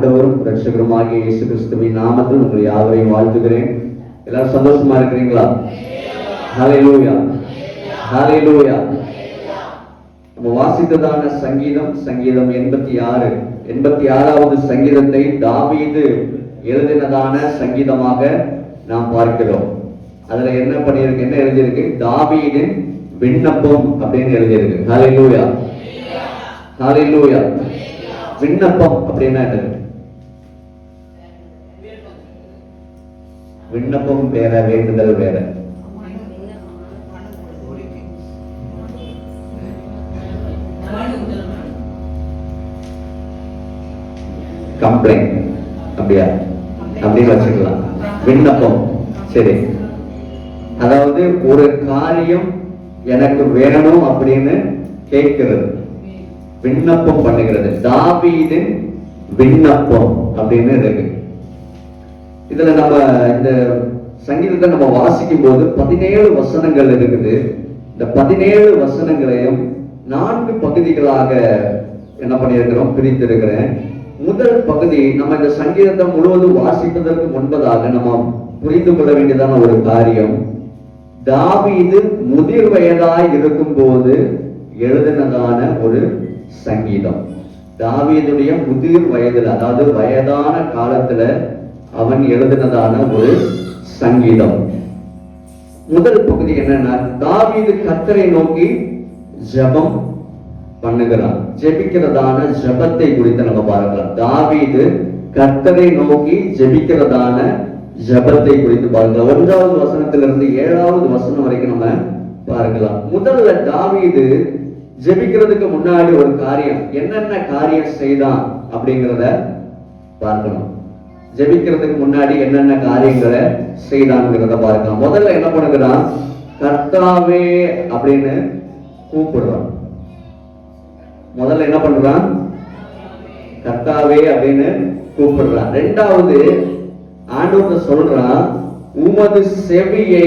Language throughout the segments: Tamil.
ஆண்டவரும் ரட்சகருமாகிய இயேசு கிறிஸ்துவின் நாமத்தில் உங்கள் யாவரையும் வாழ்த்துகிறேன். எல்லாரும் சந்தோஷமா இருக்கிறீங்களா? ஹalleluya ஹalleluya நம்ம வாசித்ததான சங்கீதம் சங்கீதம் எண்பத்தி ஆறு. எண்பத்தி ஆறாவது சங்கீதத்தை தாவீது எழுதினதான சங்கீதமாக நாம் பார்க்கிறோம். அதுல என்ன பண்ணியிருக்கு என்ன எழுதியிருக்கு? தாவீதின் விண்ணப்பம் அப்படின்னு எழுதியிருக்கு. ஹalleluya ஹalleluya விண்ணப்பம் அப்படின்னா என்ன விண்ணப்பம் வேற வேண்டுதல் வேற. கம்ப்ளைண்ட் அப்படியா? அப்படின்னு வச்சுக்கலாம். விண்ணப்பம். சரி. அதாவது ஒரு காரியம் எனக்கு வேணும் அப்படின்னு கேட்கிறது. விண்ணப்பம் பண்ணுகிறது. தாவீதின் விண்ணப்பம் அப்படின்னு இருக்கு. இதுல நம்ம இந்த சங்கீதத்தை நம்ம வாசிக்கும் போது பதினேழு வசனங்கள் இருக்குது. இந்த பதினேழு வசனங்களையும் நான்கு பகுதிகளாக என்ன பண்ணியிருக்கிறோம்? பிரித்திருக்கிறேன். முதல் பகுதி நம்ம இந்த சங்கீதத்தை முழுவதும் வாசிப்பதற்கு முன்பதாக நம்ம புரிந்து கொள்ள வேண்டியதான ஒரு காரியம். தாவீது முதிர் வயதாய் இருக்கும்போது எழுதினதான ஒரு சங்கீதம். தாவீதுடைய முதிர் வயதில் அதாவது வயதான காலத்துல அவன் எழுதினதான ஒரு சங்கீதம். முதல் பகுதி என்னன்னா தாவீது கத்தரை நோக்கி ஜெபம் பண்ணுகிறான் ஜெபிக்கிறதான ஜெபத்தை குறித்து நம்ம பார்க்கலாம். தாவீது கத்தரை நோக்கி ஜெபிக்கிறதான ஜெபத்தை குறித்து பார்க்கலாம். ஒன்றாவது வசனத்திலிருந்து ஏழாவது வசனம் வரைக்கும் நம்ம பார்க்கலாம். முதல்ல தாவீது ஜெபிக்கிறதுக்கு முன்னாடி ஒரு காரியம் என்னென்ன காரியம் செய்தான் அப்படிங்கிறத பார்க்கணும் ஜெபிக்கிறதுக்கு முன்னாடி என்னென்ன காரியங்களை செய்தான்ங்கிறத பார்க்கலாம் முதல்ல என்ன பண்ணுகிறான் கர்த்தாவே அப்படின்னு கூப்பிடுறான். முதல்ல என்ன பண்றான்? கர்த்தாவே அப்படின்னு கூப்பிடுறான். ரெண்டாவது ஆண்டவர் சொல்றான் உமது செவியை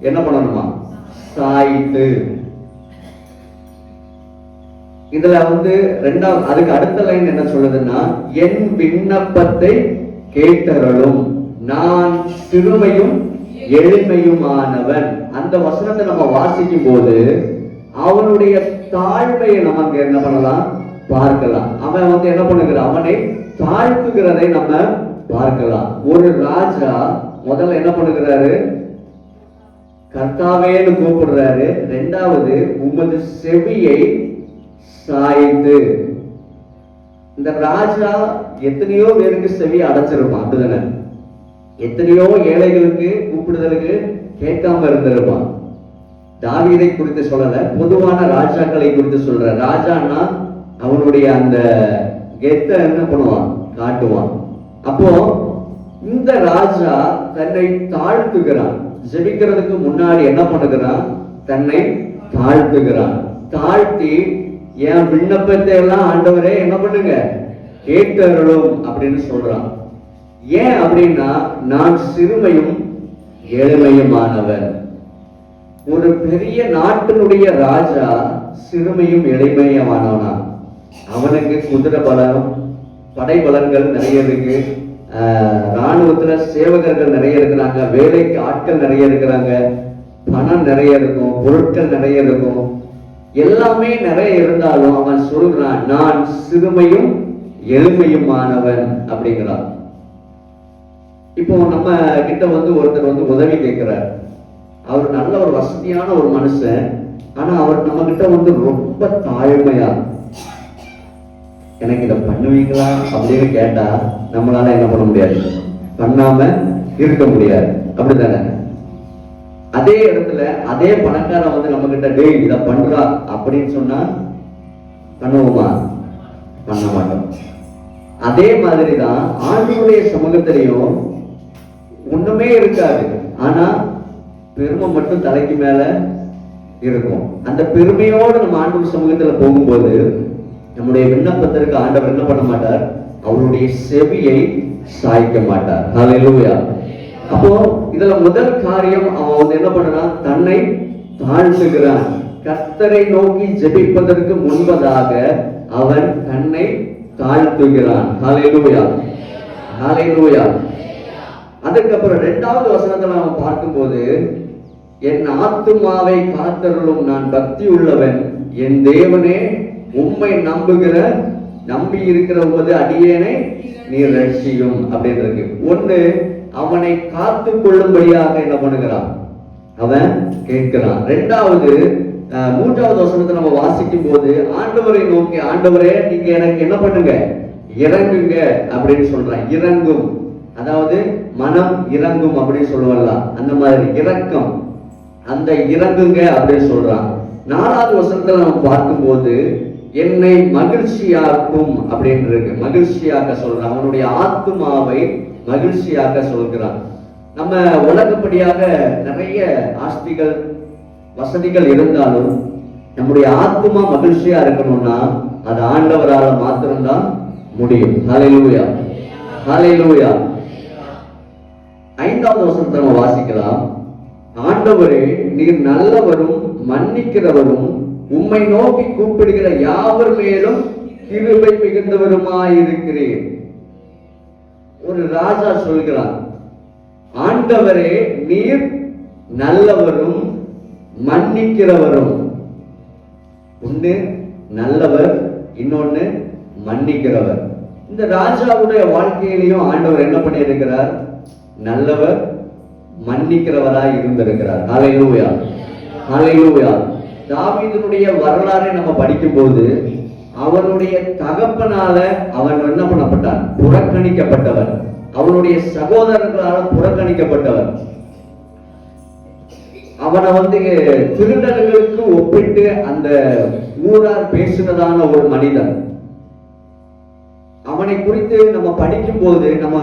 என்ன பண்ணணுமா? சாய்த்து. இதுல வந்து ரெண்டாவது அதுக்கு அடுத்த லைன் என்ன சொல்லுதுன்னா என் விண்ணப்பத்தை கேட்டறலும் நான் சிறுமையும் எளிமையுமானவன். அந்த வசனத்தை நம்ம வாசிக்கும் போது அவனுடைய தாழ்மையை நமக்கு என்ன பண்ணலாம்? பார்க்கலாம். அவன் வந்து என்ன பண்ணுகிறான்? அவனை தாழ்த்துகிறதை நம்ம பார்க்கலாம். ஒரு ராஜா முதல்ல என்ன பண்ணுகிறாரு? கர்த்தாவேன்னு கூப்பிடுறாரு. ரெண்டாவது உமது செவியை சாய்ந்து இந்த ராஜா எத்தனையோ பேருக்கு செவி அடைச்சிருப்பான் அப்படிதானே எத்தனையோ ஏழைகளுக்கு கூப்பிடுதலுக்கு கேட்காம இருந்திருப்பான். தாவீதை குறித்து சொல்லல பொதுவான ராஜாக்களை குறித்து சொல்ற. ராஜான்னா அவனுடைய அந்த கெத்த என்ன பண்ணுவான்? காட்டுவான். அப்போ இந்த ராஜா தன்னை தாழ்த்துகிறான். ஜெபிக்கிறதுக்கு முன்னாடி என்ன பண்ணுகிறான்? தன்னை தாழ்த்துகிறான். தாழ்த்தி என் விண்ணப்பத்தை எல்லாம் ஆண்டவரே என்ன பண்ணுங்க? கேட்டருளும் அப்படின்னு சொல்றான். ஏன் அப்படின்னா நான் சிறுமையும் எளிமையுமானவன் ஒரு பெரிய நாட்டினுடைய ராஜா சிறுமையும் எளிமையமானவனா அவனுக்கு குதிரை பலம் படை பலன்கள் நிறைய இருக்கு. இராணுவத்துல சேவகர்கள் நிறைய இருக்கிறாங்க வேலைக்கு ஆட்கள் நிறைய இருக்கிறாங்க. பணம் நிறைய இருக்கும் பொருட்கள் நிறைய இருக்கும். எல்லாமே நிறைய இருந்தாலும் அவன் சொல்றான் நான் சிறுமையும் எளிமையுமானவன் அப்படிங்கிறான். இப்போ நம்ம கிட்ட வந்து ஒருத்தர் வந்து உதவி கேட்கிறார். அவர் நல்ல ஒரு வசதியான ஒரு மனுஷன் ஆனா அவர் நம்ம கிட்ட வந்து ரொம்ப தாழ்மையா எனக்கு இதை பண்ணுவீங்களா? அப்படின்னு கேட்டா நம்மளால என்ன பண்ண முடியாது. பண்ணாம இருக்க முடியாது. அப்படித்தானே? அதே இடத்துல அதே பணக்காரன் வந்து நம்ம கிட்ட டேய் இதை பண்றா அப்படின்னு சொன்னா பண்ணுவோமா? பண்ண மாட்டோம். அதே மாதிரி தான் ஆண்டவருடைய சமூகத்திலையும் ஒண்ணுமே இருக்காது. ஆனா பெருமை மட்டும் தலைக்கு மேல இருக்கும். அந்த பெருமையோடு நம்ம ஆண்டவர் சமூகத்துல போகும்போது நம்முடைய விண்ணப்பத்திற்கு ஆண்டவர் என்ன பண்ண மாட்டார்? அவருடைய செவியை சாய்க்க மாட்டார். ஹalleluya அப்போ இதுல முதல் காரியம் அவன் வந்து என்ன பண்றான் தன்னை தாழ்த்துகிறான். கர்த்தரை நோக்கி ஜெபிப்பதற்கு முன்பதாக அவன் தன்னை தாழ்த்துகிறான். ஹalleluya ஹalleluya அதுக்கப்புறம் இரண்டாவது வசனத்தை நாம பார்க்கும்போது என் ஆத்துமாவை காத்தருளும் நான் பக்தி உள்ளவன் என் தேவனே உம்மை நம்புகிற நம்பி இருக்கிற உமது அடியேனை நீ ரட்சியும். அப்படின்னு இருக்கு. ஒண்ணு அவனை காத்து கொள்ளும்படியாக என்ன பண்ணுகிறான்? அவன் கேட்கிறான். ரெண்டாவது மூன்றாவது வசனத்தை நம்ம வாசிக்கும் போது ஆண்டவரை நோக்கி ஆண்டவரே நீங்க எனக்கு என்ன பண்ணுங்க? இறங்குங்க அப்படின்னு சொல்றான். இறங்கும். அதாவது மனம் இறங்கும் அப்படின்னு சொல்லுவல்ல. அந்த மாதிரி இறக்கம். அந்த இறங்குங்க அப்படின்னு சொல்றான். நாலாவது வசனத்துல நம்ம பார்க்கும்போது என்னை மகிழ்ச்சியாக்கும் அப்படின்னு இருக்கு. மகிழ்ச்சியாக்க சொல்றான். அவனுடைய ஆத்மாவை மகிழ்ச்சியாக சொல்கிறான் நம்ம உலகப்படியாக நிறைய ஆஸ்திகள் வசதிகள் இருந்தாலும் நம்முடைய ஆத்மா மகிழ்ச்சியா இருக்கணும்னா அது ஆண்டவரால மாத்திரம்தான் முடியும். ஹalleluya ஹalleluya ஐந்தாவது வசனத்தை நம்ம வாசிக்கலாம். ஆண்டவரே நீர் நல்லவரும் மன்னிக்கிறவரும் உம்மை நோக்கி கூப்பிடுகிற யாவர் மேலும் கிருபை மிகுந்தவருமாயிருக்கிறேன் ஒரு ராஜா சொல்கிறான் ஆண்டவரே நீர் நல்லவரும் மன்னிக்கிறவரும். ஒன்று நல்லவர் இன்னொன்று மன்னிக்கிறவர். இந்த ராஜாவுடைய வாழ்க்கையிலையும் ஆண்டவர் என்ன பண்ணியிருக்கிறார்? நல்லவர் மன்னிக்கிறவராய் இருந்திருக்கிறார். அலையூயா அலையூயா தாவீதனுடைய வரலாறை நம்ம படிக்கும்போது அவனுடைய தகப்பனால அவன் என்ன பண்ணப்பட்டான்? புறக்கணிக்கப்பட்டவன். அவனுடைய சகோதரர்களால் புறக்கணிக்கப்பட்டவன். அவனை வந்து திருடர்களுக்கு ஒப்பிட்டு அந்த ஊரார் பேசினதான ஒரு மனிதன். அவனை குறித்து நம்ம படிக்கும்போது நம்ம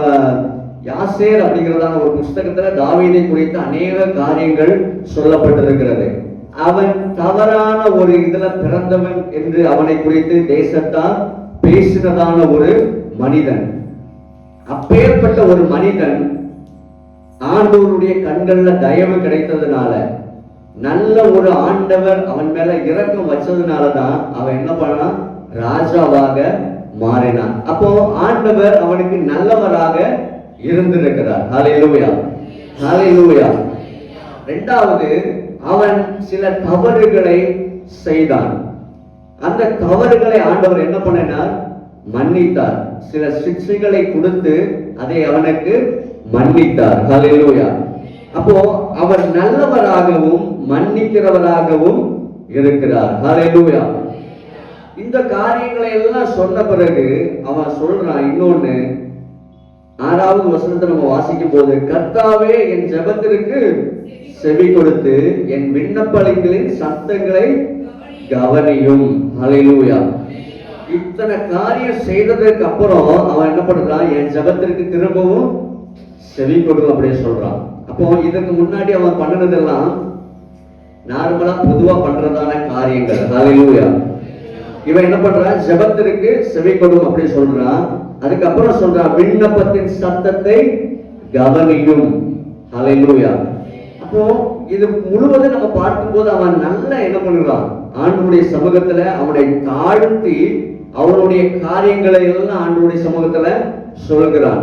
யாசேர் அப்படிங்கிறதான ஒரு புஸ்தகத்துல தாவீதை குறித்து அநேக காரியங்கள் சொல்லப்பட்டிருக்கிறது. அவன் தவறான ஒரு இதுல பிறந்தவன் என்று அவனை குறித்து தேசத்தால் பேசினதான ஒரு மனிதன். அப்பேற்பட்ட ஒரு மனிதன் ஆண்டவருடைய கண்கள்ல தயவு கிடைத்ததுனால நல்ல ஒரு ஆண்டவர் அவன் மேல இரக்கம் வச்சதுனால தான் அவன் என்ன பண்ணான்? ராஜாவாக மாறினான். அப்போ ஆண்டவர் அவனுக்கு நல்லவராக இருந்திருக்கிறார். ஹalleluya ஹalleluya ரெண்டாவது அவன் சில தவறுகளை செய்தான். அந்த தவறுகளை ஆண்டவர் என்ன பண்ணினார்? மன்னித்தார். சில சிக்ஷைகளை கொடுத்து அதை அவனுக்கு மன்னித்தார். ஹalleluya அப்போ அவர் நல்லவராகவும் மன்னிக்கிறவராகவும் இருக்கிறார். ஹalleluya இந்த காரியங்களை எல்லாம் சொன்ன பிறகு அவன் சொல்றான் இன்னொன்னு ஆறாவது வசனத்தை நம்ம வாசிக்கும் போது கர்த்தாவே என் ஜெபத்திற்கு செவி கொடுத்து என் விண்ணப்பங்களின் சத்தங்களை கவனியும். அலையூயா இத்தனை காரியம் செய்ததற்கு அப்புறம் அவன் என்ன பண்றான்? என் ஜெபத்திற்கு திரும்பவும் செவி கொடு அப்படின்னு சொல்றான். அப்போ இதுக்கு முன்னாடி அவன் பண்ணினதெல்லாம் நார்மலா பொதுவா பண்றதான காரியங்கள். அலையூயா இவன் என்ன பண்றான்? ஜெபத்திற்கு செவி கொடும் அப்படி சொல்றான். அதுக்கப்புறம் சொல்றான் விண்ணப்பத்தின் சத்தத்தை கவனியும். ஹalleluya அப்போ இது முழுவதும் நம்ம பார்க்கும்போது அவன் நல்லா என்ன பண்ணுறான் ஆண்டவருடைய சமூகத்துல அவனை தாழ்த்தி அவனுடைய காரியங்களை எல்லாம் ஆண்டவருடைய சமூகத்துல சொல்கிறான்.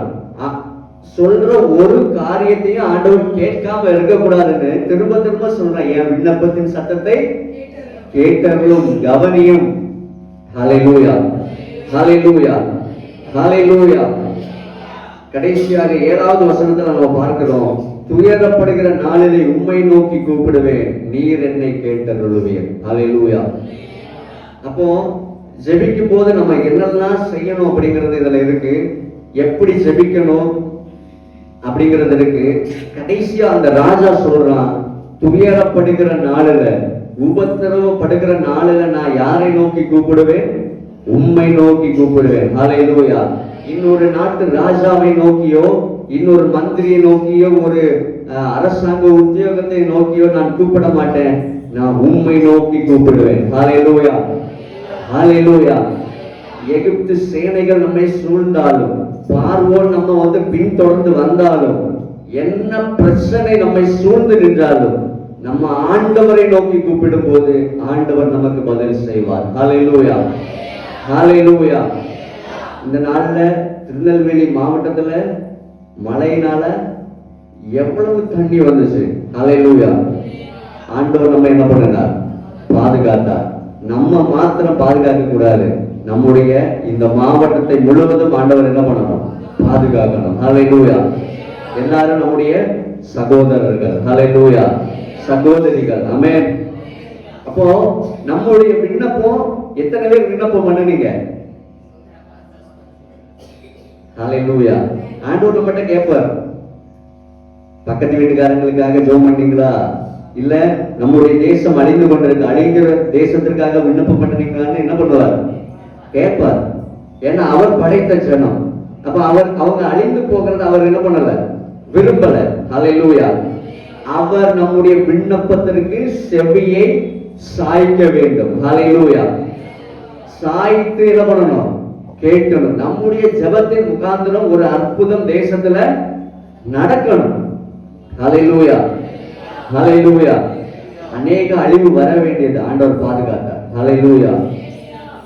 சொல்ற ஒரு காரியத்தையும் ஆண்டவர் கேட்காம இருக்கக்கூடாதுன்னு திரும்ப திரும்ப சொல்றான். என் விண்ணப்பத்தின் சத்தத்தை கேட்டர்களும் கவனியும். ஹalleluya ஹalleluya ஹalleluya. கடைசியாக ஏழாவது வசனத்தை நம்ம பார்க்கிறோம். துயரப்படுகிற நாளிலே உண்மை நோக்கி கூப்பிடுவேன். நீர் என்னை கேட்டருளுவீர். ஹalleluya. அப்போ ஜெபிக்கும் போது நம்ம என்னெல்லாம் செய்யணும் அப்படிங்கிறது இதுல இருக்கு. எப்படி ஜெபிக்கணும் அப்படிங்கிறது இருக்கு. கடைசியா அந்த ராஜா சொல்றான் துயரப்படுகிற நாளில உபத்திரவப்படுகிற நாளில நான் யாரை நோக்கி கூப்பிடுவேன்? உம்மை நோக்கி கூப்பிடுவேன். அலையிலோயா இன்னொரு நாட்டு ராஜாவை நோக்கியோ இன்னொரு மந்திரியை நோக்கியோ ஒரு அஹ், அரசாங்க உத்தியோகத்தை நோக்கியோ நான் கூப்பிட மாட்டேன். நான் உம்மை நோக்கி கூப்பிடுவேன். ஹalleluya. ஹalleluya. எகிப்து சேனைகள் நம்மை சூழ்ந்தாலும் பார்வோன் நம்ம வந்து பின்தொடர்ந்து வந்தாலும் என்ன பிரச்சனை நம்மை சூழ்ந்து நின்றாலும் நம்ம ஆண்டவரை நோக்கி கூப்பிடும் போது ஆண்டவர் நமக்கு பதில் செய்வார். ஹalleluya. ஹாலையிலூயா இந்த நாளில் திருநெல்வேலி மாவட்டத்தில் மழையினால எவ்வளவு தண்ணி வந்துச்சு? ஹாலையிலூயா ஆண்டவர் நம்ம என்ன பண்ணினார்? பாதுகாத்தார். நம்ம மாத்திரம் பாதுகாக்க கூடாது. நம்முடைய இந்த மாவட்டத்தை முழுவதும் ஆண்டவர் என்ன பண்ணணும்? பாதுகாக்கணும். அலையிலூயா எல்லாரும் நம்முடைய சகோதரர்கள். லூயா சகோதரிகள். அமேன் அப்போ நம்மளுடைய விண்ணப்பம் எத்தனை பேர் விண்ணப்பம் பண்ணுனீங்க? ஹalleluya ஆண்டவர் மட்டும் கேட்பார் பக்கத்து வீட்டுக்காரங்களுக்காக ஜெபம் பண்ணீங்களா? இல்ல நம்முடைய தேசம் அழிந்து கொண்டிருக்கு அழிந்த தேசத்திற்காக விண்ணப்பம் பண்ணுறீங்களான்னு என்ன பண்ணுவார்? கேட்பார் ஏன்னா அவர் படைத்த ஜனம். அப்ப அவர் அவங்க அழிந்து போகிறத அவர் என்ன பண்ணல? விரும்பல. ஹalleluya அவர் நம்முடைய விண்ணப்பத்திற்கு செவியை சாய்க்க வேண்டும். ஹalleluya சாய்த்து என்ன பண்ணணும்? கேட்கணும். நம்முடைய ஜெபத்தின் முகாந்திரம் ஒரு அற்புதம் தேசத்துல நடக்கணும். ஹalleluya ஹalleluya அநேக அழிவு வர வேண்டியது ஆண்டவர் பாதுகாத்தார். ஹalleluya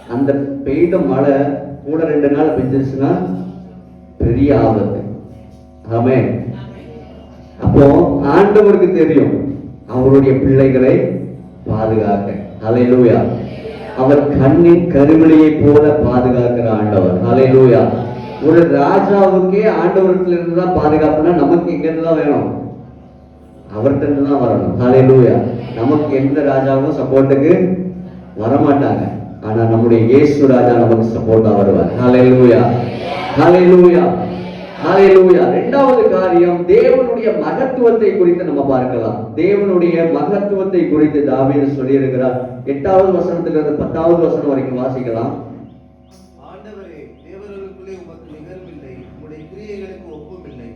அந்த பெய்த மழை கூட ரெண்டு நாள் பெஞ்சிருச்சுன்னா பெரிய ஆபத்து. ஆமே அப்போ ஆண்டவருக்கு தெரியும். அவருடைய பிள்ளைகளை பாதுகாக்க. அலையிலூயா அவர் கண்ணின் கருவிலையை போல பாதுகாக்கிற ஆண்டவர். அலையிலூயா ஒரு ராஜாவுக்கே ஆண்டவரத்துல இருந்து தான் பாதுகாப்புனா நமக்கு எங்க இருந்து தான் வேணும். அவர்கிட்ட இருந்து தான் வரணும். அலையிலூயா நமக்கு எந்த ராஜாவும் சப்போர்ட்டுக்கு வரமாட்டாங்க. ஆனா நம்முடைய இயேசு ராஜா நமக்கு சப்போர்ட்டா வருவார். ஹalleluya ஹalleluya இரண்டாவது காரியம் தேவனுடைய மகத்துவத்தை குறித்து நம்ம பார்க்கலாம். தேவனுடைய மகத்துவத்தை குறித்து தாவீது சொல்லியிருக்கிறார். எட்டாவது எட்டாவது வசனத்திலிருந்து பத்தாவது வசனம் வரைக்கும் வாசிக்கலாம். ஆண்டவரே தேவர்களுக்குள்ளே உமக்கு நிகழ்வில்லை உம்முடைய கிரியைகளுக்கு ஒப்புமில்லை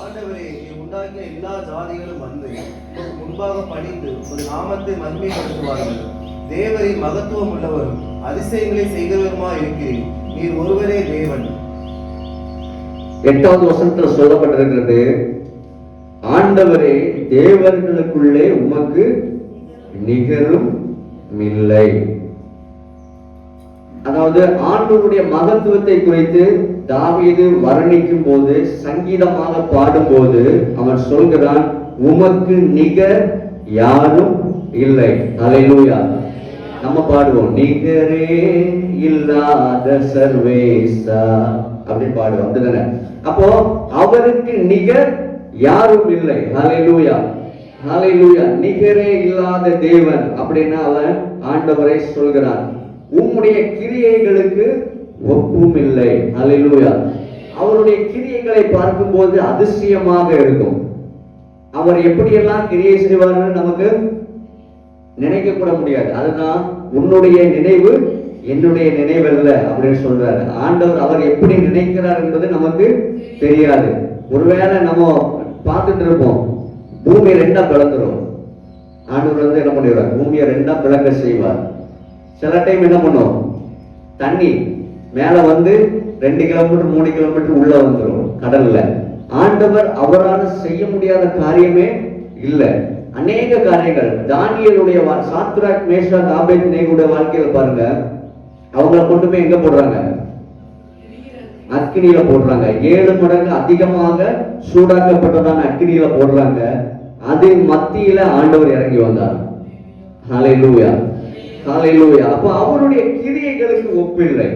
ஆண்டவரே நீ உண்டாக்கிய எல்லா ஜாதிகளும் வந்து உமக்கு முன்பாக பணிந்து ஒரு நாமத்தை மகிமைப்படுத்துவார்கள். தேவரின் மகத்துவம் உள்ளவரும் அதிசயங்களை செய்கிறவருமா இருக்கிறீர் நீர் ஒருவரே தேவன். எட்டாவது வசனத்துல சொல்லப்பட்டிருக்கிறது ஆண்டவரே தேவர்களுக்குள்ளே உமக்கு நிகரும் இல்லை அதாவது ஆண்டவருடைய மகத்துவத்தை குறித்து தாவீது வர்ணிக்கும் போது சங்கீதமாக பாடும்போது அவன் சொல்கிறான் உமக்கு நிகர் யாரும் இல்லை. அலையிலூயா நம்ம பாடுவோம் நிகரே இல்லாத சர்வேசா. அப்படின்னு பாடுவோம் அப்போ அவருக்கு நிகர் யாரும் இல்லை. ஹalleluya ஹalleluya நிகரே இல்லாத தேவன் அப்படின்னா அவன் ஆண்டவரை சொல்கிறான் உம்முடைய கிரியைகளுக்கு ஒப்பும் இல்லை. ஹalleluya அவருடைய கிரியைகளை பார்க்கும்போது அதிசயமாக இருக்கும். அவர் எப்படியெல்லாம் கிரியை செய்வார்னு நமக்கு நினைக்க கூட முடியாது. அதுதான் உன்னுடைய நினைவு என்னுடைய நினைவல்ல அப்படின்னு சொல்றாரு. ஆண்டவர் அவர் எப்படி நினைக்கிறார் என்பது நமக்கு தெரியாது. ஒருவேளை நம்ம பார்த்துட்டு இருப்போம் பூமி ரெண்டா பிளந்துரும் ஆண்டவர் வந்து என்ன பண்ணிடுவார் பூமியை ரெண்டா பிளக்க செய்வார். சில டைம் என்ன பண்ணும் தண்ணி மேலே வந்து ரெண்டு கிலோமீட்டர் மூணு கிலோமீட்டர் உள்ள வந்துடும் கடல்ல. ஆண்டவர் அவரால் செய்ய முடியாத காரியமே இல்லை. அநேக காரியங்கள். தானியலுடைய சாத்ராக் மேஷா காபேத் நேகுடைய வாழ்க்கையில் பாருங்க. அவங்கள கொண்டு போய் எங்க போடுறாங்க? அக்னியில போடுறாங்க. ஏழு மடங்கு அதிகமாக சூடாக்கப்பட்டதான அக்னியில போடுறாங்க. அது மத்தியில ஆண்டவர் இறங்கி வந்தார். ஹalleluya. லூயா அப்போ அவருடைய கிரியைகளுக்கு ஒப்பில்லை.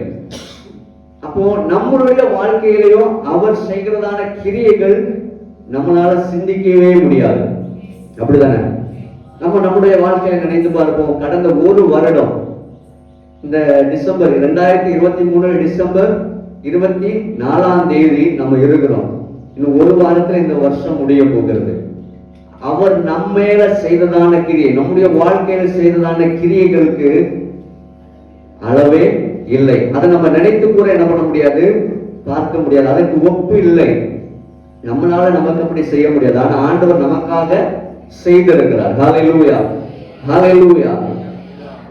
அப்போ நம்மளுடைய வாழ்க்கையிலையும் அவர் செய்கிறதான கிரியைகள் நம்மளால சிந்திக்கவே முடியாது. அப்படிதானே? நம்ம நம்முடைய வாழ்க்கையை நினைத்து பார்ப்போம். கடந்த ஒரு வருடம் இந்த டிசம்பர் ரெண்டாயிரத்தி இருபத்தி மூணு டிசம்பர் இருபத்தி நாலாம் தேதி நம்ம இருக்கிறோம். இன்னும் ஒரு வாரத்துல இந்த வருஷம் முடிய போகிறது. அவர் நம்ம மேல செய்ததான கிரியை நம்முடைய வாழ்க்கையில செய்ததான கிரியைகளுக்கு அளவே இல்லை. அதை நம்ம நினைத்து கூட என்ன பண்ண முடியாது? பார்க்க முடியாது. அதற்கு ஒப்பு இல்லை. நம்மளால நமக்கு அப்படி செய்ய முடியாது. ஆனா ஆண்டவர் நமக்காக செய்திருக்கிறார். ஹalleluya ஹalleluya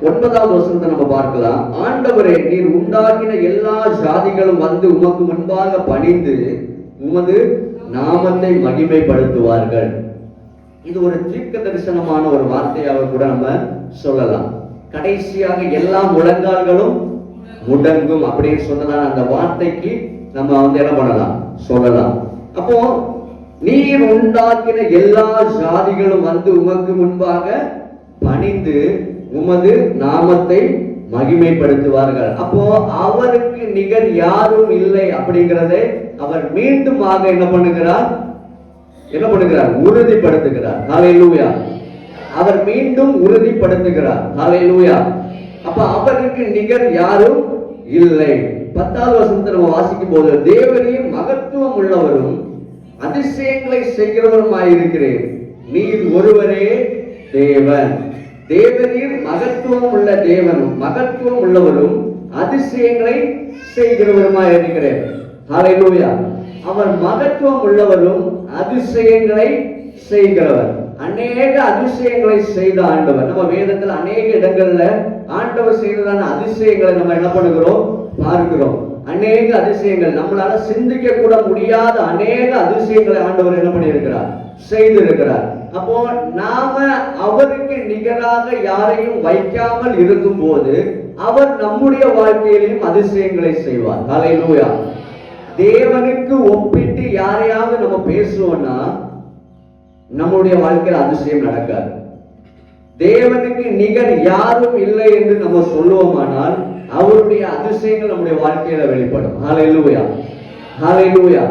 ஒன்பதாவது வசனத்தை நம்ம பார்க்கலாம். ஆண்டவரே நீர் உண்டாக்கின எல்லா ஜாதிகளும் வந்து உமக்கு முன்பாக பணிந்து உமது நாமத்தை மகிமைப்படுத்துவார்கள். இது ஒரு தீர்க்க தரிசனமான ஒரு வார்த்தையாக கூட நம்ம சொல்லலாம். கடைசியாக எல்லா முழங்கால்களும் முடங்கும் அப்படின்னு சொன்னதான அந்த வார்த்தைக்கு நம்ம வந்து என்ன பண்ணலாம்? சொல்லலாம். அப்போ நீர் உண்டாக்கின எல்லா ஜாதிகளும் வந்து உமக்கு முன்பாக பணிந்து உமது நாமத்தை மகிமைப்படுத்துவார்கள். அப்போ அவருக்கு நிகர் யாரும் இல்லை அப்படிங்கிறதை அவர் மீண்டுமாக என்ன பண்ணுகிறார்? என்ன பண்ணுகிறார்? உறுதிப்படுத்துகிறார். ஹalleluya. அவர் மீண்டும் உறுதிப்படுத்துகிறார். ஹalleluya. அப்ப அவருக்கு நிகர் யாரும் இல்லை. பத்தாவது வசனத்தை நம்ம வாசிக்கும் போது தேவரையும் மகத்துவம் உள்ளவரும் அதிசயங்களை செய்கிறவருமாயிருக்கிறேன். நீர் ஒருவரே தேவன். தேவரீர் மகத்துவம் உள்ள தேவனும் மகத்துவம் உள்ளவரும் அதிசயங்களை செய்கிறவருமா இருக்கிறேன் ஹalleluya அவர் மகத்துவம் உள்ளவரும் அதிசயங்களை செய்கிறவர். அநேக அதிசயங்களை செய்த ஆண்டவர். நம்ம வேதத்துல அநேக இடங்கள்ல ஆண்டவர் செய்ததான அதிசயங்களை நம்ம என்ன பண்ணுகிறோம்? பார்க்கிறோம். அநேக அதிசயங்கள். நம்மளால சிந்திக்க கூட முடியாத அநேக அதிசயங்களை ஆண்டவர் என்ன பண்ணியிருக்கிறார்? செய்திருக்கிறார். அப்போ நாம அவருக்கு நிகராக யாரையும் வைக்காமல் இருக்கும் போது அவர் நம்முடைய வாழ்க்கையிலையும் அதிசயங்களை செய்வார். ஹalleluya. தேவனுக்கு ஒப்பிட்டு யாரையாவது நம்ம பேசுவோம்னா நம்முடைய வாழ்க்கையில் அதிசயம் நடக்காது. தேவனுக்கு நிகர் யாரும் இல்லை என்று நம்ம சொல்லுவோமானால் அவருடைய அதிசயங்கள் நம்முடைய வாழ்க்கையில வெளிப்படும். ஹalleluya. லூயா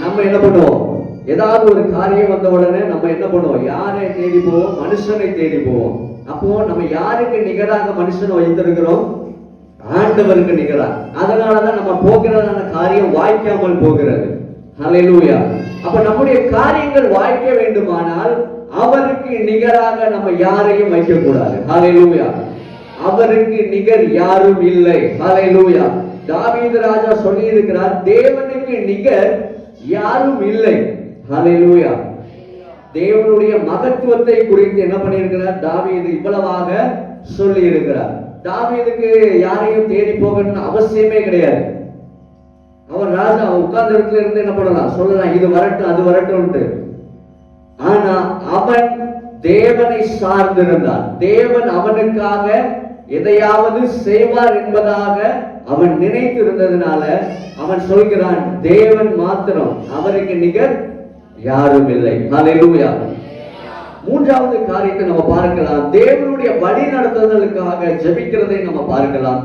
நம்ம என்ன பண்ணுவோம்? ஏதாவது ஒரு காரியம் வந்த உடனே நம்ம என்ன பண்ணுவோம்? யாரை தேடி போவோம் மனுஷனை தேடி போவோம் அப்போ நம்ம யாருக்கு நிகராக மனுஷனை வைத்திருக்கிறோம்? ஆண்டவருக்கு நிகராக. அதனாலதான் நம்ம போகிறதான காரியம் வாய்க்காமல் போகிறது. அலையிலூயா அப்ப நம்முடைய காரியங்கள் வாய்க்க வேண்டுமானால் அவருக்கு நிகராக நம்ம யாரையும் வைக்க கூடாது அலையிலூயா அவருக்கு நிகர் யாரும் இல்லை. அலையிலூயா தாவீது ராஜா சொல்லி இருக்கிறார் தேவனுக்கு நிகர் யாரும் இல்லை. ஹலெலூயா தேவனுடைய மகத்துவத்தை குறித்து என்ன பண்ணியிருக்கிறார்? தாவீது இவ்வளவாக சொல்லி இருக்கிறார் தாவீதுக்கு யாரையும் தேடி போகணும்னு அவசியமே கிடையாது. அவன் ராஜா உட்கார்ந்த இடத்துல இருந்து என்ன பண்ணலாம்? சொல்லலாம் இது வரட்டும் அது வரட்டும்ட்டு ஆனா அவன் தேவனை சார்ந்திருந்தான் தேவன் அவனுக்காக எதையாவது செய்வார் என்பதாக அவன் நினைத்திருந்ததுனால அவன் சொல்கிறான் தேவன் மாத்திரம் அவருக்கு நிகர் யாரும் இல்லை ஹalleluya. மூன்றாவது காரியத்தை நம்ம பார்க்கலாம். தேவனுடைய வழி நடத்துதலுக்காக ஜெபிக்கிறதை நம்ம பார்க்கலாம்.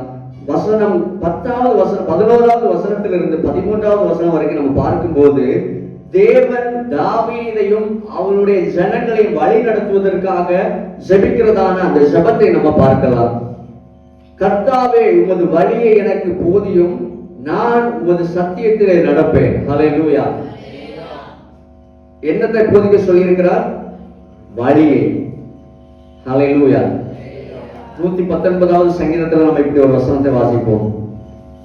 வசனம் பத்தாவது வசனம் பதினோராவது வசனத்திலிருந்து பதிமூன்றாவது வசனம் வரைக்கும் நம்ம பார்க்கும்போது தேவன் தாவீதையும் அவனுடைய ஜனங்களை வழி நடத்துவதற்காக ஜெபிக்கிறதான அந்த ஜெபத்தை நம்ம பார்க்கலாம். கர்த்தாவே உமது வழியை எனக்கு போதியும். நான் உமது சத்தியத்திலே நடப்பேன். ஹalleluya. என்னத்தை போதிக்க சொல்லியிருக்கிறார்? வழியை. ஹalleluya நூத்தி பத்தொன்பதாவது சங்கீதத்தில் நம்ம இப்படி ஒரு வசனத்தை வாசிப்போம்.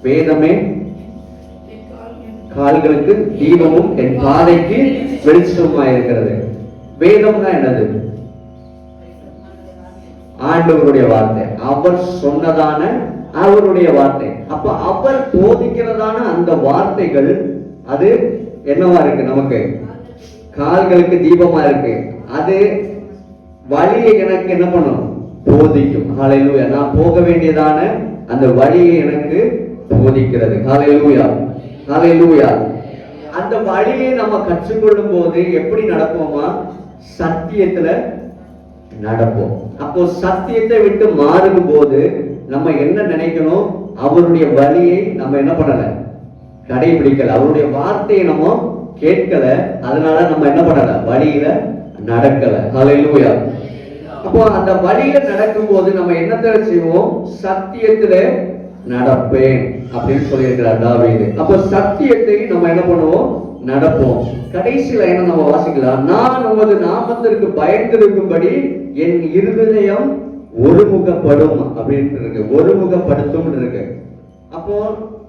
வேதமே கால்களுக்கு தீபமும் என் பாதைக்கு வெளிச்சமா இருக்கிறது. வேதம்னா என்னது? ஆண்டவருடைய வார்த்தை. அவர் சொன்னதான அவருடைய வார்த்தை. அப்ப அவர் போதிக்கிறதான அந்த வார்த்தைகள் அது என்னவா இருக்கு நமக்கு? கால்களுக்கு தீபமா இருக்கு. அது வழியை எனக்கு என்ன பண்ணும்? போதிக்கும். ஹalleluya. நான் போக வேண்டியதான அந்த வழியை எனக்கு போதிக்கிறது. ஹalleluya. ஹalleluya. அந்த வழியை நம்ம கற்றுக்கொள்ளும் போது எப்படி நடப்போமா சத்தியத்துல நடப்போம். அப்போ சத்தியத்தை விட்டு மாறும் போது நம்ம என்ன நினைக்கணும்? அவருடைய வழியை நம்ம என்ன பண்ணல? கடைபிடிக்கல. அவருடைய வார்த்தையை நம்ம கேட்கல அதனால நம்ம என்ன பண்ணல? வழியில நடக்கல. அலையிலூயா அப்போ அந்த வழியில நடக்கும்போது நம்ம என்னத்தை செய்வோம்? சத்தியத்துல நடப்பேன் அப்படின்னு சொல்லியிருக்கிறார் தாவீது. அப்போ சத்தியத்தை நம்ம என்ன பண்ணுவோம்? நடப்போம். கடைசியில என்ன நம்ம வாசிக்கலாம். நான் உமது நாமத்திற்கு பயந்திருக்கும்படி என் இருதயம் ஒருமுகப்படும் அப்படின்னு இருக்கு. ஒருமுகப்படுத்தும் இருக்கு. அப்போ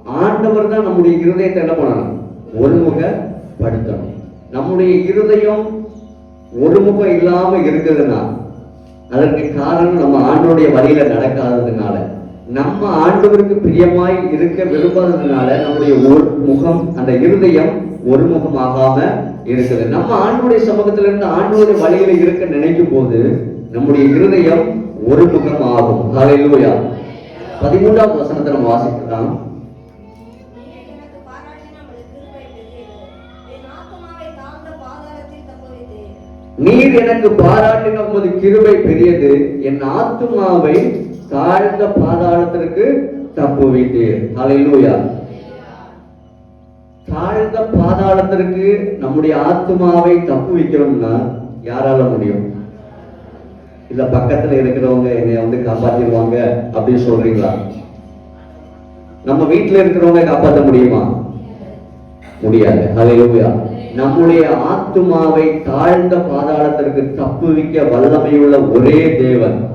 ஆண்டவர் தான் நம்முடைய இருதயத்தை என்ன பண்ணணும்? படுத்தணும் நம்முடைய இருதயம் ஒருமுகம் இல்லாம இருக்குதுன்னா அதற்கு காரணம் நம்ம ஆண்டோடைய வழியில நடக்காததுனால நம்ம ஆண்டவருக்கு பிரியமாய் இருக்க விரும்பாததுனால நம்முடைய ஒரு முகம் அந்த இருதயம் ஒருமுகமாகாம இருக்குது. நம்ம ஆண்டவருடைய சமூகத்துல இருந்து ஆண்டவருடைய வழியில இருக்க நினைக்கும் போது நம்முடைய இருதயம் ஒருமுகம் ஆகும் ஹalleluya பதிமூன்றாவது வசனத்தை நம்ம வாசிக்கலாம். நீர் எனக்கு பாராட்டின உமது கிருபை பெரியது. என் ஆத்துமாவை தாழ்ந்த பாதாளத்திற்கு தப்புவித்தீர். ஹalleluya தாழ்ந்த பாதாளத்திற்கு நம்முடைய ஆத்துமாவை தப்பு வைக்கணும்னா யாரால முடியும்? இல்ல பக்கத்துல இருக்கிறவங்க என்னைய வந்து காப்பாத்திடுவாங்க அப்படின்னு சொல்றீங்களா? நம்ம வீட்டுல இருக்கிறவங்க காப்பாற்ற முடியுமா? முடியாது. ஹalleluya நம்முடைய ஆத்துமாவை தாழ்ந்த பாதாளத்திற்கு தப்புவிக்க வல்லமையுள்ள ஒரே தேவன்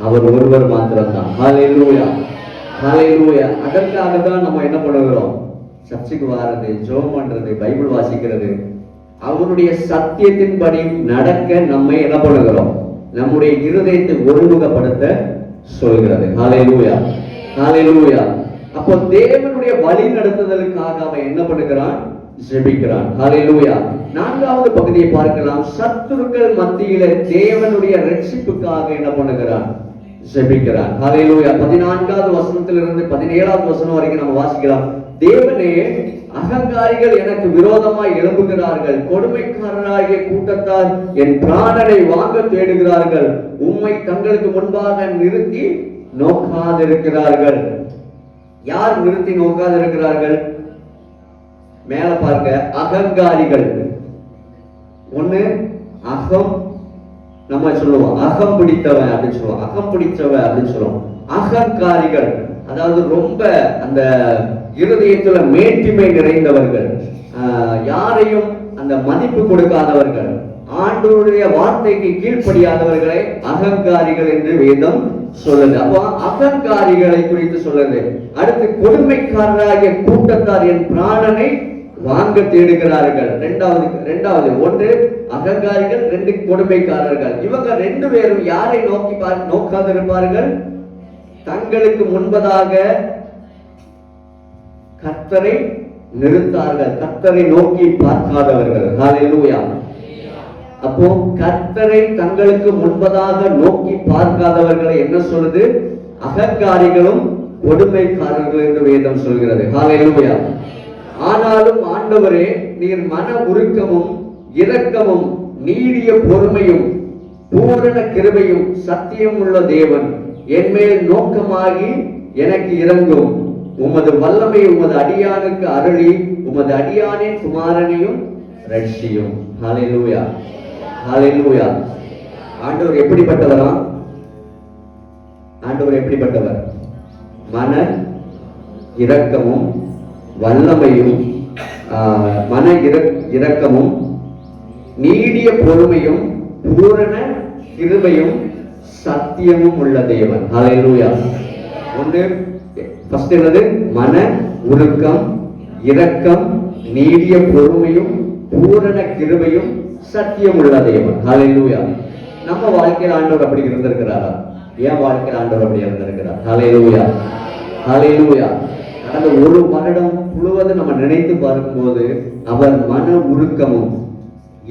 அவர் ஒருவர் மாத்திரம்தான். ஹalleluya. ஹalleluya. அதற்காக தான் நம்ம என்ன பண்ணுகிறோம்? சர்ச்சுக்கு வாரது ஜோம் பண்றது பைபிள் வாசிக்கிறது. அவருடைய சத்தியத்தின்படி நடக்க நம்மை என்ன பண்ணுகிறோம்? நம்முடைய இருதயத்தை ஒருமுகப்படுத்த சொல்கிறது. ஹாலேலூயா ஹாலேலூயா அப்போ தேவனுடைய வழி நடத்துதலுக்காக அவன் என்ன பண்ணுகிறான்? ஜெபிக்கிறான் ஹalleluya. நான்காவது பகுதியை பார்க்கலாம். சத்துருக்கள் மத்தியில தேவனுடைய ரட்சிப்புக்காக என்ன பண்ணுகிறான் ஜெபிக்கிறார். ஹalleluya. பதினான்காவது வசனத்திலிருந்து பதினேழாவது வசனம் வரைக்கும் நம்ம வாசிக்கலாம். தேவனே அகங்காரிகள் எனக்கு விரோதமாய் எழும்புகிறார்கள். கொடுமைக்காரராகிய கூட்டத்தார் என் பிராணனை வாங்க தேடுகிறார்கள். உம்மை தங்களுக்கு முன்பாக நிறுத்தி நோக்காதிருக்கிறார்கள். யார் நிறுத்தி நோக்காதிருக்கிறார்கள்? மேல பாருங்க அகங்காரிகள் ஒண்ணு அகம் நம்ம சொல்லுவோம் அகம் பிடித்தவன் அப்படின்னு சொல்லுவோம் அகம் பிடிச்சவன் அப்படின்னு சொல்லுவோம். அகங்காரிகள் அதாவது ரொம்ப அந்த இருதயத்துல மேட்டிமை நிறைந்தவர்கள் யாரையும் அந்த மதிப்பு கொடுக்காதவர்கள் ஆண்டோருடைய வார்த்தைக்கு கீழ்ப்படியாதவர்களை அகங்காரிகள் என்று வேதம் சொல்லுது. அப்போ அகங்காரிகளை குறித்து சொல்லுது. அடுத்து கொடுமைக்காரராகிய கூட்டத்தார் என் பிராணனை வாங்க தேடுகிறார்கள். ரெண்டாவது ரெண்டாவது ஒன்று அகங்காரிகள் ரெண்டு கொடுமைக்காரர்கள். இவங்க ரெண்டு பேரும் யாரை நோக்கி பார் நோக்காதிருப்பார்கள்? தங்களுக்கு முன்பதாக கர்த்தரை நிறுத்தார்கள். கர்த்தரை நோக்கி பார்க்காதவர்கள். ஹalleluya அப்போ கர்த்தரை தங்களுக்கு முன்பதாக நோக்கி பார்க்காதவர்களை என்ன சொல்லுது? அகங்காரிகளும் கொடுமைக்காரர்கள் என்று வேதம் சொல்கிறது. ஹalleluya ஆனாலும் ஆண்டவரே நீர் மன உருக்கமும் இரக்கமும் நீடிய பொறுமையும் பூரண கிருபையும் சத்தியம் உள்ள தேவன். என் மேல் நோக்கமாகி எனக்கு இறங்கும் உமது வல்லமை உமது அடியானுக்கு அருளி உமது அடியானின் குமாரனையும் ரட்சியும் ஹalleluya ஹalleluya ஆண்டவர் எப்படிப்பட்டவரா? ஆண்டவர் எப்படிப்பட்டவர்? மன இரக்கமும் வல்லமையும் மன இர- இரக்கமும் நீடிய பொறுமையும் பூரண கிருமையும் சத்தியமும் உள்ள தேவன். ஹalleluya. ஒன்று ஃபர்ஸ்ட் என்னது? மன உருக்கம் இரக்கம் நீடிய பொறுமையும் பூரண கிருமையும் சத்தியம் உள்ள தேவன். ஹalleluya. நம்ம வாழ்க்கையில் ஆண்டவர் அப்படி இருந்திருக்கிறாரா? ஏன் வாழ்க்கையில் ஆண்டவர் அப்படி இருந்திருக்கிறார்? ஹalleluya. ஹalleluya. அந்த ஒரு வருடம் முழுவதும் நம்ம நினைத்து பார்க்கும்போது அவர் மன உருக்கமும்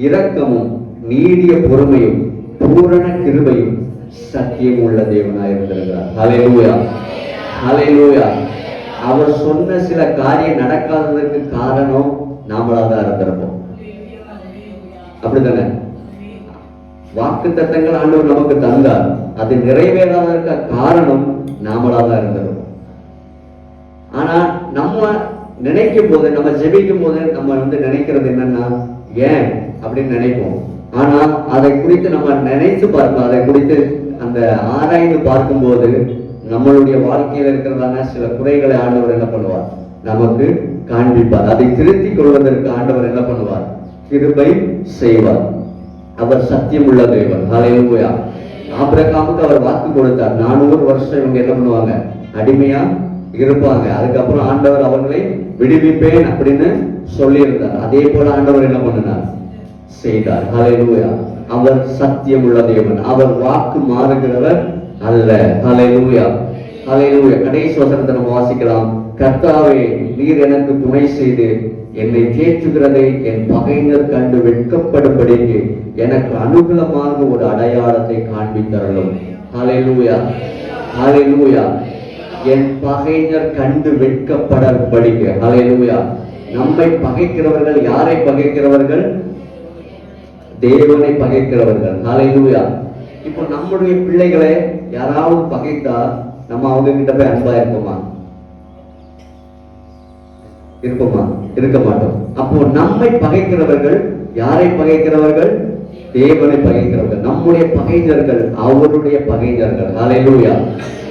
இரக்கமும் நீடிய பொறுமையும் பூரண கிருபையும் சத்தியம் உள்ள தேவனாக இருந்திருக்கிறார். ஹalleluya ஹalleluya அவர் சொன்ன சில காரியம் நடக்காததற்கு காரணம் நாமளாக தான் இருந்திருப்போம். அப்படிதானே வாக்கு தத்தங்கள் ஆண்டவர் நமக்கு தந்தார். அது நிறைவேறாததற்கு காரணம் நாமளாக தான் இருந்திருப்போம். ஆனால் நம்ம நினைக்கும் போது நம்ம ஜெபிக்கும் போது நம்ம வந்து நினைக்கிறது என்னன்னா ஏன்? அப்படின்னு நினைப்போம். ஆனால் அதை குறித்து நம்ம நினைத்து பார்ப்போம். அதை குறித்து அந்த ஆராய்ந்து பார்க்கும்போது நம்மளுடைய வாழ்க்கையில இருக்கிறதான சில குறைகளை ஆண்டவர் என்ன பண்ணுவார்? நமக்கு காண்பிப்பார். அதை திருத்திக் கொள்வதற்கு ஆண்டவர் என்ன பண்ணுவார்? கிருபை செய்வார். அவர் சத்தியம் உள்ள தேவன். ஹalleluya ஆபிரகாமுக்கு அவர் வாக்கு கொடுத்தார். நானூறு வருஷம் இவங்க என்ன பண்ணுவாங்க? அடிமையா இருப்பாங்க. அதுக்கப்புறம் ஆண்டவர் அவர்களை விடுவிப்பேன் அப்படின்னு சொல்லியிருந்தார். அதே போல ஆண்டவர் என்ன பண்ணினார்? செய்தார். ஹalleluya. அவர் சத்தியம் உள்ள தேவன். அவர் வாக்கு மாறுகிறவர் அல்ல. ஹalleluya. ஹalleluya. கடைசி வசனத்தை நம்ம வாசிக்கலாம். கர்த்தாவே நீர் எனக்கு துணை செய்து என்னை தேற்றுகிறதை என் பகைஞர் கண்டு வெட்கப்படும்படிக்கு எனக்கு அனுகூலமாக ஒரு அடையாளத்தை காண்பித்தரலும் ஹalleluya. ஹalleluya. என் பகைஞர் கண்டு வெட்கப்படபடிக்க ஹalleluya. நம்மை பகைக்கிறவர்கள் யாரை பகைக்கிறவர்கள்? தேவனை பகைக்கிறவர்கள். ஹalleluya. இப்போ நம்முடைய பிள்ளைகளை யாராவது பகைத்தா நம்ம அவங்க கிட்ட போய் அன்பா இருப்போமா? இருப்போமா? இருக்க மாட்டோம். அப்போ நம்மை பகைக்கிறவர்கள் யாரை பகைக்கிறவர்கள்? தேவனை பகைக்கிறவர்கள். நம்முடைய பகைஞர்கள் அவருடைய பகைஞர்கள். அலையலுயா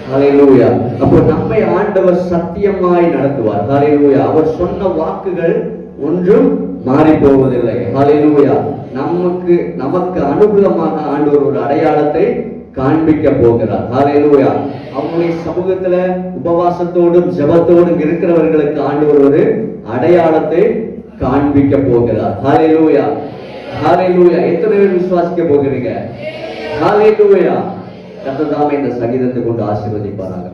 ஹalleluya அப்போ நம்மை ஆண்டவர் சத்தியமாய் நடத்துவார். ஹalleluya அவர் சொன்ன வாக்குகள் ஒன்றும் மாறி போவதில்லை ஹalleluya நமக்கு நமக்கு அனுகூலமாக ஆண்டவர் ஒரு அடையாளத்தை காண்பிக்க போகிறார். ஹalleluya அவங்களுடைய சமூகத்துல உபவாசத்தோடும் ஜெபத்தோடும் இருக்கிறவர்களுக்கு ஆண்டவர் ஒரு அடையாளத்தை காண்பிக்க போகிறார். ஹalleluya ஹalleluya எத்தனை பேர் விசுவாசிக்க போகிறீங்க? ஹalleluya கர்த்தர் தாமே இந்த சங்கீதத்தை கொண்டு ஆசீர்வதிப்பாராக.